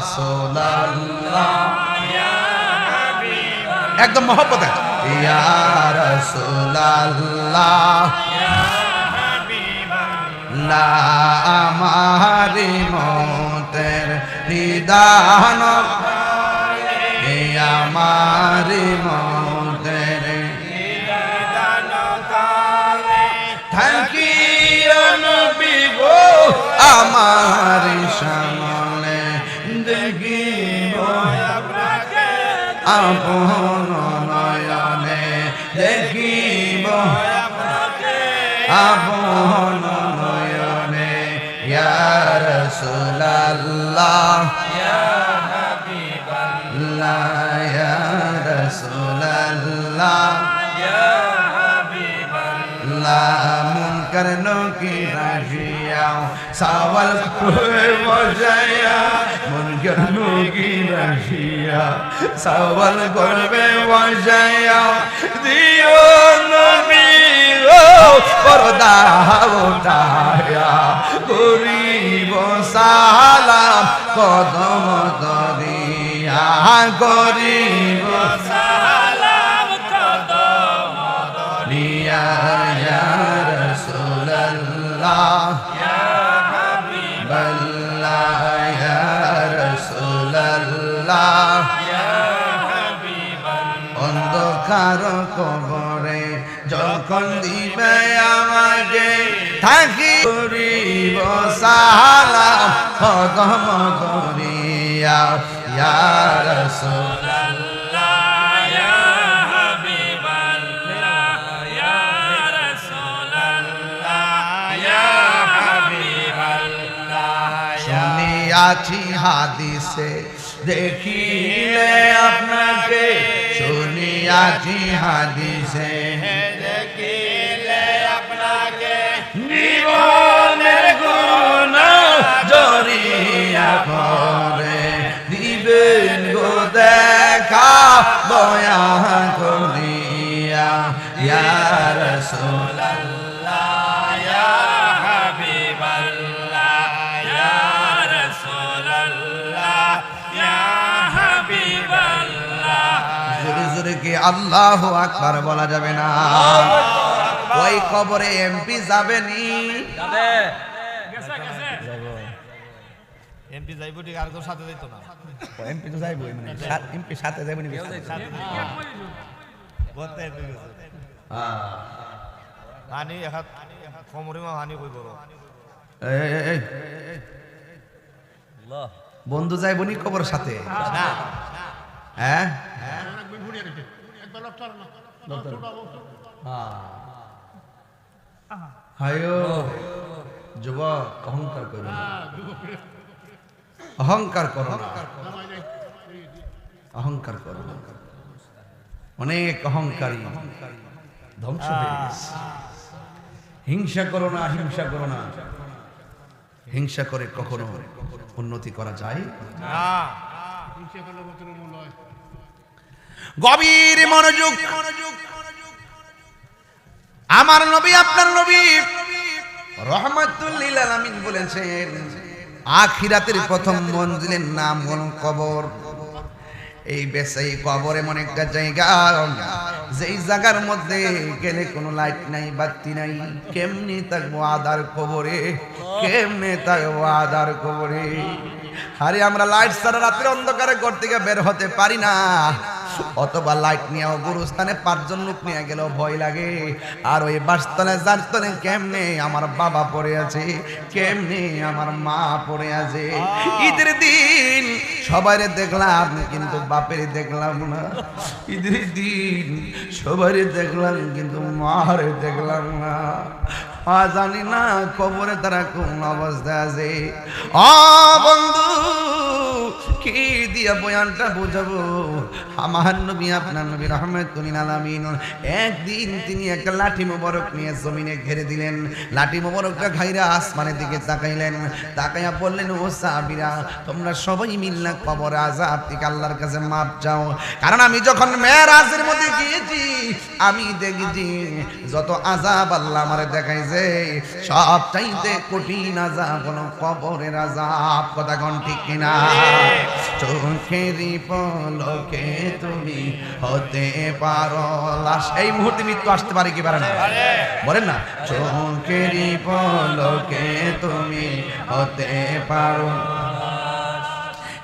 রাসূলুল্লাহ। একদম মহব্বত। ইয়া রাসূলুল্লাহ। লা আমারি মতের নিদান। এ আমারি মতের থাকি নবী গো। আমার সামনে আপন নয়নে দেখিব আপন নয়নে ইয়া রাসূলুল্লাহ। ইয়া হাবিবাল্লাহ ইয়া বজায়া মন করনো কি রাশিয়া সাওয়াল করবে বজায়া দিও নবী পর্দা উঠায়া করিব সালাম কদম দরিয়া করিব কবরে যখন দিবে আমাকে, থাকি করিব সালাম কদম করিয়া, ইয়া রাসূল শুনিয়াছি হাদিসে, দেখিলে আপনাকে শুনিয়াছি হাদিসে দেখিলে আপনাকে জীবনের গুণ জরিয়া করে দিবেন গো দেখা বয়া আল্লাহ আকবার বলা যাবে না। ওই কবরে এমপি যাবেনি। এমপি যাইব ঠিক আর কেউ সাথে যাইতো না। এমপি তো যাইবই মানে এমপি সাথে যাবেনি বলতে হানি এখাত কমরি হানি কই বড় বন্ধু যাইবনি কবর সাথে? না। হ্যাঁ? হায়ো যুবক অহংকার করো অহংকার করো অহংকার করো অনেক অহংকারী ধ্বংস হয়ে গেছে। হিংসা করো না হিংসা করো না। হিংসা করে কখনো উন্নতি করা যায়? না। গভীর মনোযোগ। আমার নবী, আপনার নবী রহমাতুল্লিল আলামিন বলেছেন, আখিরাতের প্রথম মঞ্জিলের নাম হল কবর। এই বেসে এই কবর এমন একটা জায়গা, যেই জায়গার মধ্যে গেলে কোনো লাইট নাই, বাতি নাই, কেমনি থাকব আদার কবরে, কেমনে থাকব আদার কবরে? আরে আমরা লাইট ছাড়া রাত্রে অন্ধকারে ঘর থেকে বের হতে পারি না। অথবা লাইট নিয়েও গুরুস্থানে পাঁচজন লোক নিয়ে গেলেও ভয় লাগে। আর ওই বাসতলে জানতলে কেমনে আমার বাবা পড়ে আছে কেমনে আমার মা পড়ে আছে। ঈদের দিন সবাই দেখলাম কিন্তু বাপের দেখলাম না। ঈদের দিন সবাই দেখলাম কিন্তু মারে দেখলাম না। আ জানি না কবরে তারা কোন অবস্থায় আছে। আ বন্ধু কি দিয়া বয়ানটা বুঝাবো? আমার নবী, আপনার নবী রহমতুল আলামিন, একদিন তিনি একটা লাঠি মোবারক নিয়ে জমিনে ঘেরে দিলেন। লাঠি মোবারকটা খাইরা আসমানের দিকে তাকাইলেন। তাকাইয়া বললেন, ও সাহাবীরা, তোমরা সবাই মিল্লা কবর আজাব থেকে আল্লাহর কাছে মাপ চাও। কারণ আমি যখন মেয়েরাজের মধ্যে গিয়েছি, আমি দেখেছি যত আজাব আল্লাহ আমারে দেখাইছে সব চাইতে কঠিন আজাব হলো কবরের আজাব কথা কোন ঠিক কিনা? চোখেরই পলকে তুমি হতে পারো লাশ। এই মুহূর্তে মৃত্যু আসতে পারে কি পারে না? বলেন না। চোখেরই পলকে তুমি হতে পারো।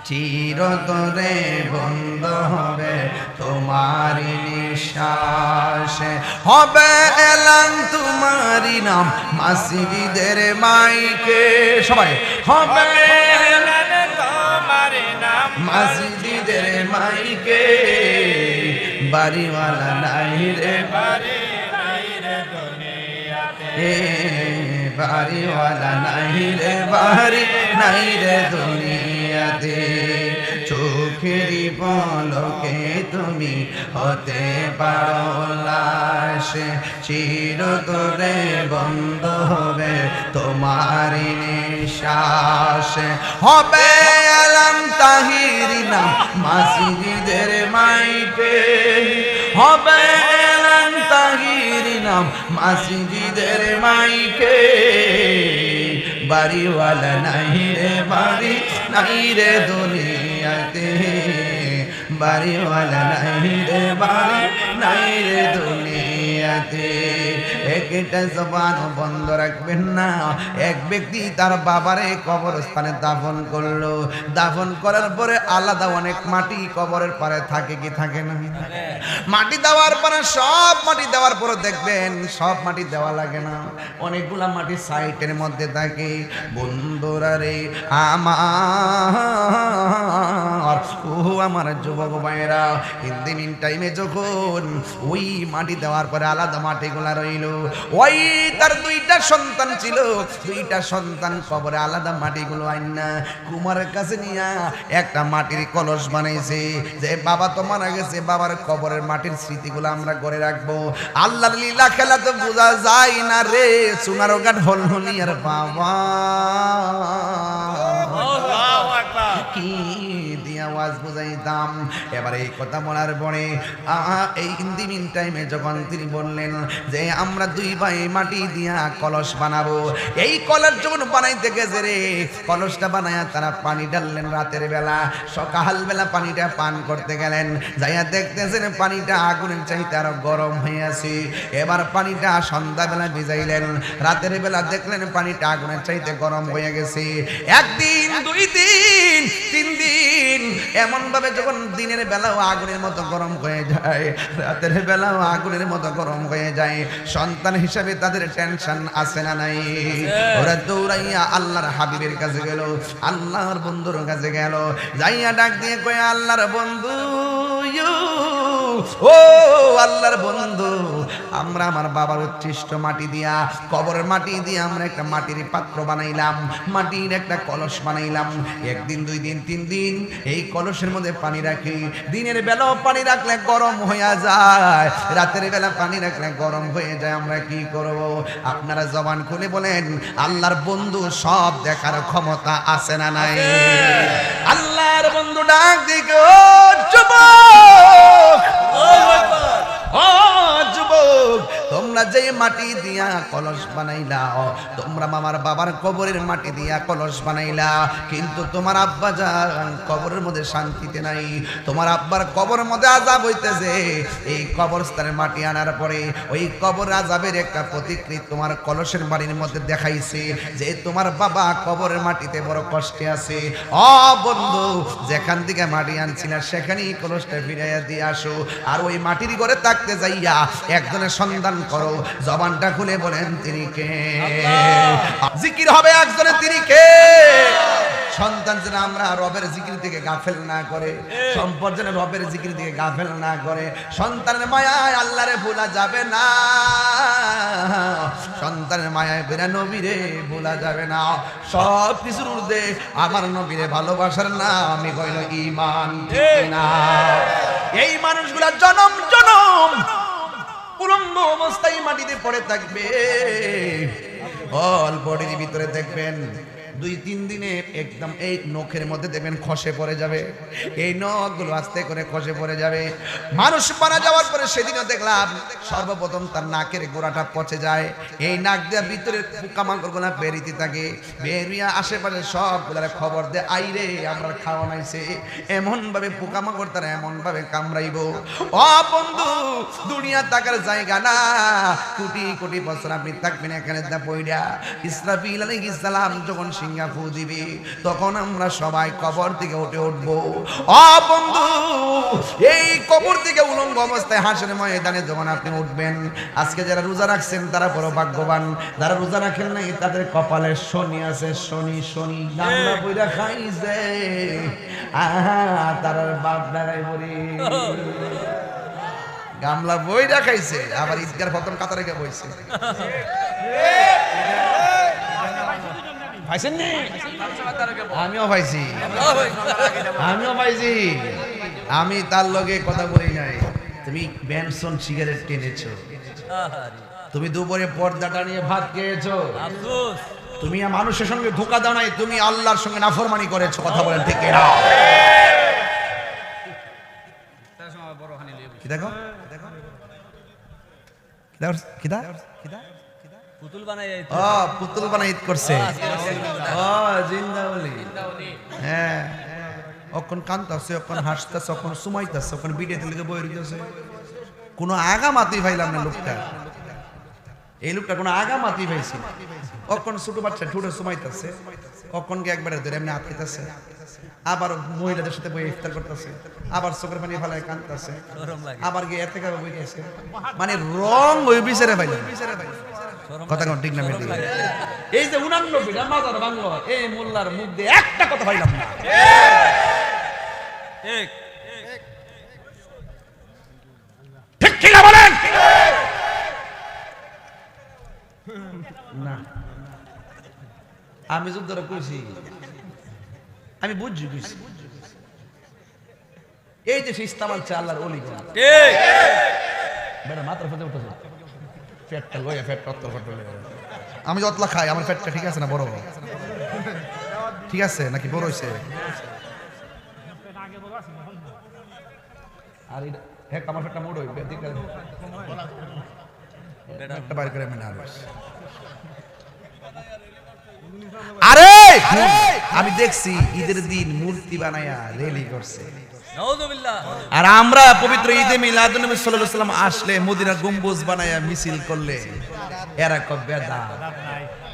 চিরতরে বন্ধ হবে তোমারি নিঃশ্বাস। হবে এলাম তোমারি নাম। মাসিদের মাইকে। সবাই, হবে মাসিদের মাইকে, বাড়িওয়ালা নাই রে। এ, বাড়িওয়ালা নাই রে, বাড়ি নাই রে দুনিয়াতে। চোখেরই পলকে তুমি হতে পারো লাশ। চিরতরে বন্ধ হবে তোমার নিঃশ্বাস। হবে আলাম তাহিরি নাম মাসিদের মাইকে। হবে আলাম তাহিরি নাম মাসিদের মাইকে। বাড়িওয়ালা নাই রে, বাড়ি নাই রে দুনিয়াতে। বাড়িওয়ালা নাই রে, বাড়ি নাই রে দুনিয়াতে একটা জবান বন্ধ রাখবেন না। এক ব্যক্তি তার বাবারে কবরস্থানে দাফন করল। দাফন করার পরে আলাদা অনেক মাটি কবরের পারে থাকে কি থাকে না? মাটি দেওয়ার পরে, সব মাটি দেওয়ার পরে দেখবেন সব মাটি দেওয়া লাগে না। অনেকগুলা মাটি সাইটের মধ্যে থাকে। বন্ধুরা রে, আমার, ও আমার যুবক ভাইয়েরা মিন টাইমে যখন ওই মাটি দেওয়ার পরে আলাদা মাটিগুলা রইল। ওই তার দুইটা সন্তান ছিল। দুইটা সন্তান কবরে আলাদা মাটিগুলো আইন না কুমারের কাছে নিয়া একটা মাটির কলস বানাইছে। যে বাবা তো মারা গেছে বাবার কবরের মাটির স্মৃতিগুলো আমরা করে রাখব। আল্লাহর লীলা খেলা তো বোঝা যায় না রে। সোনার গান হল হলিয়ার বাবা। কি বুঝাইতাম এবার এই কথা বলার পরে এই হিন্দি মিন টাইমে যখন তিনি বললেন যে, আমরা দুই ভাই মাটি দিয়া কলস বানাবো। এই কলস যখন বানাইতে গেছে রে, কলসটা বানায়া তারা পানি ঢাললেন রাতের বেলা। সকাল বেলা পানিটা পান করতে গেলেন। যাইয়া দেখতেছেন পানিটা আগুনের চাইতে আরও গরম আছে। এবার পানিটা সন্ধ্যাবেলা ভিজাইলেন। রাতের বেলা দেখলেন পানিটা আগুনের চাইতে গরম হয়ে গেছে। একদিন, দুই দিন, তিন দিন, এমন ভাবে যখন দিনের বেলাও আগুনের মতো গরম হয়ে যায়, রাতের বেলাও আগুনের মতো গরম হয়ে যায়, সন্তান হিসাবে তাদের টেনশন আছে না নাই? ওরা দৌড়াইয়া আল্লাহর হাবিবের কাছে গেল, আল্লাহর বন্ধুর কাছে গেল, যাইয়া ডাক দিয়ে কয়ে, আল্লাহর বন্ধু ও আল্লাহর বন্ধু আমরা আমার বাবার উচ্ছিষ্ট মাটি দিয়া কবরের মাটি দিয়ে আমরা একটা মাটির পাত্র বানাইলাম মাটির একটা কলস বানাইলাম। একদিন দুই দিন তিন দিন এই কলসের মধ্যে পানি রাখি। দিনের বেলাও পানি রাখলে গরম হয়ে যায় রাতের বেলা পানি রাখলে গরম হয়ে যায় আমরা কি করব? আপনারা জবান খুলে বলেন আল্লাহর বন্ধু সব দেখার ক্ষমতা আছে না নাই? আল্লাহর বন্ধু ডাক দিকে যে মাটি দিয়া কলস বানাইলা তোমরা মামার বাবার কবরের মাটি দিয়া কলস বানাইলা। কিন্তু তোমার আব্বা যান কবরের মধ্যে শান্তিতে নাই। তোমার আব্বার কবরের মধ্যে আজাব হইতেছে। এই কবরস্থানের মাটি আনার পরে ওই কবর আজাবের একটা প্রতিকৃত তোমার কলসের বাড়ির মধ্যে দেখাইছে যে তোমার বাবা কবরের মাটিতে বড় কষ্টে আছে। অ বন্ধু, যেখান থেকে মাটি আনছিলা, সেখানেই কলসটা ফিরাইয়া দিয়ে আসো। আর ওই মাটির ঘরে থাকতে যাইয়া একজনের সন্ধান করো। জবানটা খুলে বলেন তিনি কে? জিকির হবে একজনের তিনি কে? সন্তান যেন আমরা রবের জিকির থেকে গাফেল না করে সম্পদ যেন রবের জিকির থেকে গাফেল না করে সন্তানের মায়ায় আল্লাহরে ভোলা যাবে না। সন্তানের মায়ায় বেরা নবীরে ভোলা যাবে না। সব কিছুর ঊর্ধ্বে আমার নবীরে ভালোবাসার না আমি কইল ইমান ঠিক। না এই মানুষগুলা জনম জনম। উলঙ্গ অবস্থায় মাটিতে পড়ে থাকবে। অল্প ভিতরে দেখবেন। দুই, তিন দিনে একদম এই নখের মধ্যে দেখবেন খসে পড়ে যাবে। এই নখগুলো আস্তে করে খসে পড়ে যাবে। মানুষ মারা যাওয়ার পরে সেদিনও দেখলাম, সর্বপ্রথম তার নাকের গোড়াটা পচে যায়। এই নাক দেওয়ার ভিতরে পোকামাকড়গুলো বেরিতে থাকে। বেরিয়া আশেপাশে সবগুলার খবর দে, আইরে, আমরা খাওয়া নাইছে। এমন ভাবে পোকামাকড় তারা এমন ভাবে কামড়াইব। ও বন্ধু, দুনিয়া থাকার জায়গা না। কোটি কোটি বছর আপনি থাকবেন এখানে দা পইড়া। ইসরাফিল আলাইহিস সালাম যখন সিঙ্গা ফু তখন আমরা সবাই কবর থেকে উঠে উঠব। ও বন্ধু, এই কবর থেকে উলঙ্গ অবস্থায় হাসের ময়দানে যখন আপনি উঠবেন, আজকে যারা রোজা রাখছেন তারা বড় ভাগ্যবান। যারা রোজা রাখেন নাই, তাদের কপালে শনি আছে, শনি শনি গামলা বইরা খাইছে তার বাপ দাঁড়াই বলি। গামলা বইরা খাইছে, আবার ঈদগার প্রথম কাতারে বইছে। পাইছেন নি আমিও পাইছি। আমিও পাইছি। আমি তার লগে কথা বলি নাই। তুমি ব্যানসন সিগারেট টেনেছো তুমি দুপুরে পর্দাটা নিয়ে ভাত খেয়েছো। তুমি মানুষের সঙ্গে ধোকা দাও নাই তুমি আল্লাহর সঙ্গে নাফরমানি করেছ কথা বলেন ঠিক না দেখো দেখো? কি দেখো? কি দেখো? কি দেখো? পুতুল বানাই পুতুল বানাই করছে। জিন্দাউলি হ্যাঁ। অখন কান্তাছে অখন হাসতাছে অখন সুমাইতাছে অখন বিডে তেলকে বই রইতেছে কোনো আগা মাতি পাইলাম না লোকটা। এই লোকটা কোনো আগা মাতি পাইছি অখন ছোট বাচ্চা ঠুটে সুমাইতাছে। একবারে ধরে এমনি আটকেতাছে আবার মহিলাদের সাথে বই ইফতার করতেছে। আবার চোখের পানি ফালায় কান্দতেছে আবার গিয়ে এতে কাবে বই গেছে মানে রং ওই বিচারে পাইলাম। কথা কোন ঠিক না মেয়ে এই যে মাজার বাংলো এই মোল্লার মুখ দিয়ে একটা কথা পাইলাম না। ঠিক ঠিক ঠিক না বলেন? না। আমি যুদ্ধরা কইছি আমি বুঝছি কইছি। এই যে ইস্তামাল চা আল্লাহর অলিগণ ঠিক বেটা মাত্র ফেটে উঠেছে। পেটটা লইয়া পেট অত্তর ফট আমি যতলা খাই, আমার পেটটা ঠিক আছে না বড়? ঠিক আছে, নাকি বড় হয়েছে আর হ্যাঁ আমার পেটটা মোড় হইবে একটা বাইর করে আমি না আরে! আমি দেখছি ঈদের দিন মূর্তি বানায়া রেলি করছে। আর আমরা পবিত্র ঈদে মিলাদুন নবী সাল্লাল্লাহু আলাইহি সাল্লাম আসলে মদিনা গম্বুজ বানায়া মিছিল করলে এরা কব বেদাত।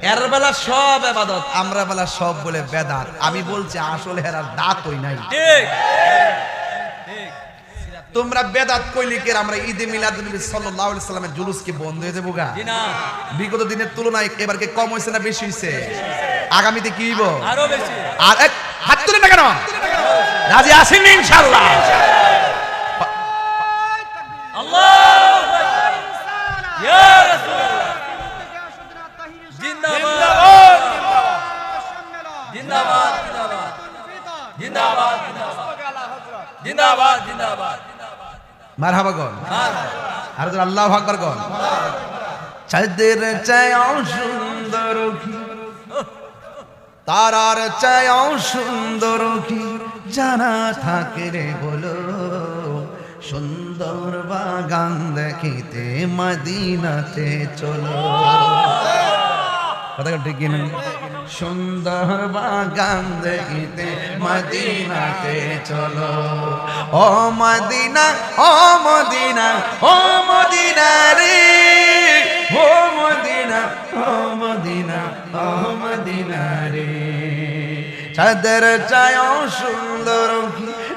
এর বেলা সব ইবাদত আমরা বেলা সব বলে বেদাত। আমি বলছি আসলে এরা দাঁতই নাই। ঠিক। তোমরা বেদাত কইলি কে আমরা ঈদে মিলাদুন নবী সাল্লাল্লাহু আলাইহি সাল্লামের জুলুস কি বন্ধ হয়ে যাব গা। জি না। বিগত দিনের তুলনায় এবার কি কম হইছে না বেশি হয়েছে আগামীতে কি হইব? আরও বেশি। আর এক হাত তুলে না কেন? রাজি আসেন ইনশাআল্লাহ? আল্লাহু আকবার। ইয়া মারহাবা গন আর আল্লাহ আকবার গন চাঁদের চায়াও সুন্দর কি, তারার চায়াও সুন্দর কি, জানা থাকে রে বলো, সুন্দর বাগান দেখিতে মদিনাতে চলো। কথা ঠিক কিনা সুন্দর বাগান দেখিতে মদিনাতে চলো। ও মদিনা ও মদিনা ও মদিনা রে। ও মদিনা ও মদিনা ও মদিনা রে। চাঁদের চায়ও সুন্দর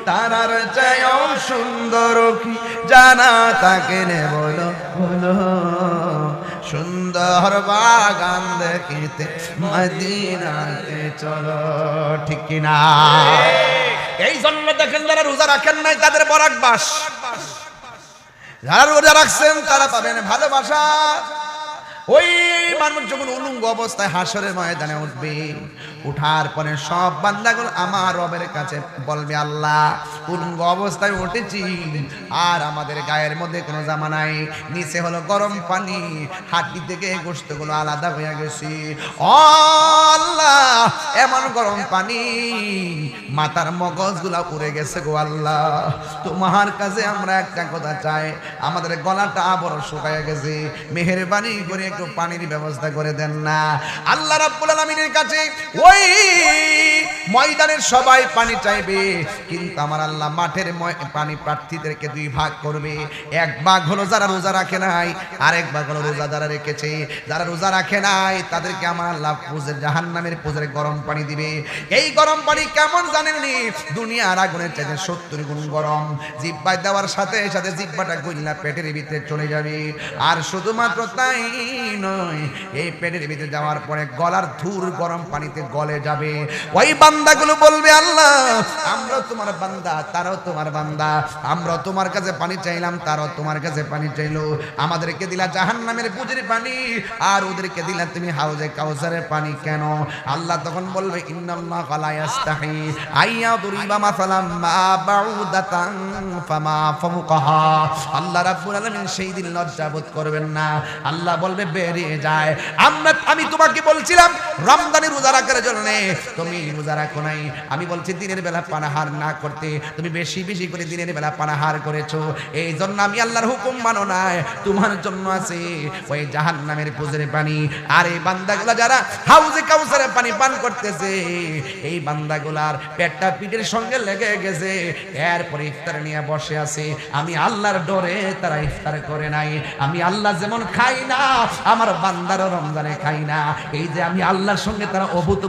তারার চায়ও সুন্দর কি, জানা তাকে নে বলো বলো। সুন্দর বাগান দেখিতে মদিনাতে চলো, ঠিক কিনা? এই জন্য দেখেন যারা রোজা রাখেন নাই, তাদের বরাক বাস যারা রোজা রাখছেন, তারা পাবেন ভালোবাসা। ওই মানুষ যখন উলুঙ্গ অবস্থায় হাসরের ময়দানে উঠবে উঠার পরে সব বান্দাগুলো আমার রবের কাছে বলবে, আল্লাহ, উলঙ্গ অবস্থায় উঠেছি আর আমাদের গায়ের মধ্যে কোনো জামা নাই। নিচে হলো গরম পানি হাড্ডি থেকে গোস্তগুলো আলাদা হয়ে গেছে। আল্লাহ, এমন গরম পানি, মাথার মগজগুলা উড়ে গেছে গো আল্লাহ। তোমার কাছে আমরা একটা কথা চাই, আমাদের গলাটা বড় শুকায় গেছে। মেহেরবানি করে একটু পানির ব্যবস্থা করে দেন না। আল্লাহ রাব্বুল আলামিনের কাছে ওই ময়দানের সবাই পানি চাইবে, কিন্তু আমার আল্লাহ মাঠের পানি প্রার্থীদেরকে দুই ভাগ করবে। এক ভাগ হলো যারা রোজা রাখে নাই, আরেক ভাগ হলো রোজা যারা রেখেছে। যারা রোজা রাখে নাই, তাদেরকে আমার আল্লাহ পুজের জাহান নামের পুজের গরম পানি দিবে। এই গরম পানি কেমন জানেননি দুনিয়ার আগুনের চাইতে সত্তর গুণ গরম। জিব্বায় দেওয়ার সাথে সাথে জিব্বাটা গইলা পেটের ভিতরে চলে যাবে। আর শুধুমাত্র তাই নয়, এই পেটের ভিতরে যাওয়ার পরে গলার ধুর গরম পানিতে গলে যাবে। ওই বান্দাগুলো বলবে, আল্লাহ, আমরা তোমার বান্দা, তারাও তোমার বান্দা। আমরা তোমার কাছে পানি চাইলাম, তারাও তোমার কাছে পানি চাইলো। আমাদেরকে দিলা জাহান নামের পুজের পানি, আর ওদেরকে দিলা তুমি হাউজে কাউসারের পানি। কেন? আল্লাহ তখন বলবে, ইন্নাল্লাহ লা ইয়াস্তাহি আইয়া দুরিবা মাসালাম মা বাউদাতান ফামা ফাওকাহা আল্লাহ রাব্বুল আলামিন সেই দিন লজ্জা বোধ করবেন না। আল্লাহ বলবে, বেরিয়ে যায়। আমরা, আমি তোমাকে বলছিলাম, রমজানের রোজা রাখার জন্য তুমি রোজা রাখো নাই। আমি বলছি, দিনের বেলা পানাহার না করতে। তুমি বেশি বেশি করে দিনের বেলা পানাহার করেছ। এই জন্য আমি আল্লাহর হুকুম মানো নাই। তোমার জন্য আছে ওই জাহান নামের পুজের পানি। আর এই বান্দাগুলা যারা হাউজে কাউসারের পানি পান করতেছে, এই বান্দাগুলার পেটটা পিঠের সঙ্গে লেগে গেছে। এরপরে ইফতার নিয়ে বসে আছে। আমি আল্লাহর ডরে তারা ইফতার করে নাই। আমি আল্লাহ যেমন খাই না, আমার বান্দারও রমজানে খাই না। এই যে আমি আল্লাহর সঙ্গে তারা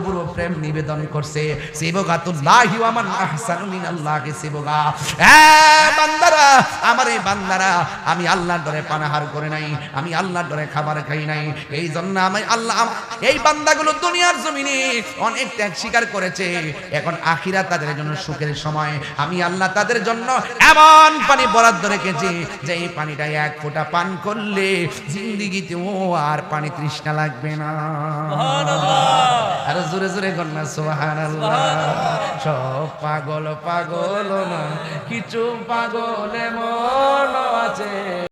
অভূতপূর্ব প্রেম নিবেদন করছে। সিবগাতুল্লাহি ওয়া আমার আহসানু মিনাল্লাহি সিবগা এ বান্দারা আমার এই বান্দারা আমি আল্লাহর ডরে পানাহার করে নাই আমি আল্লাহর ডরে খাবার খাই নাই। এই জন্য আমি আল্লাহ এই বান্দাগুলো দুনিয়ার জমিনে অনেক ত্যাগ স্বীকার করেছে। এখন আখিরা তাদের জন্য সুখের সময়। আমি আল্লাহ তাদের জন্য এমন পানি বরাদ্দ রেখেছি যে এই পানিটা এক ফোঁটা পান করলে জিন্দিগিতেও আর পানি তৃষ্ণা লাগবে না। আর জোরে জোরে কন্যা সোহান সব পাগল পাগল না কিছু পাগল আছে।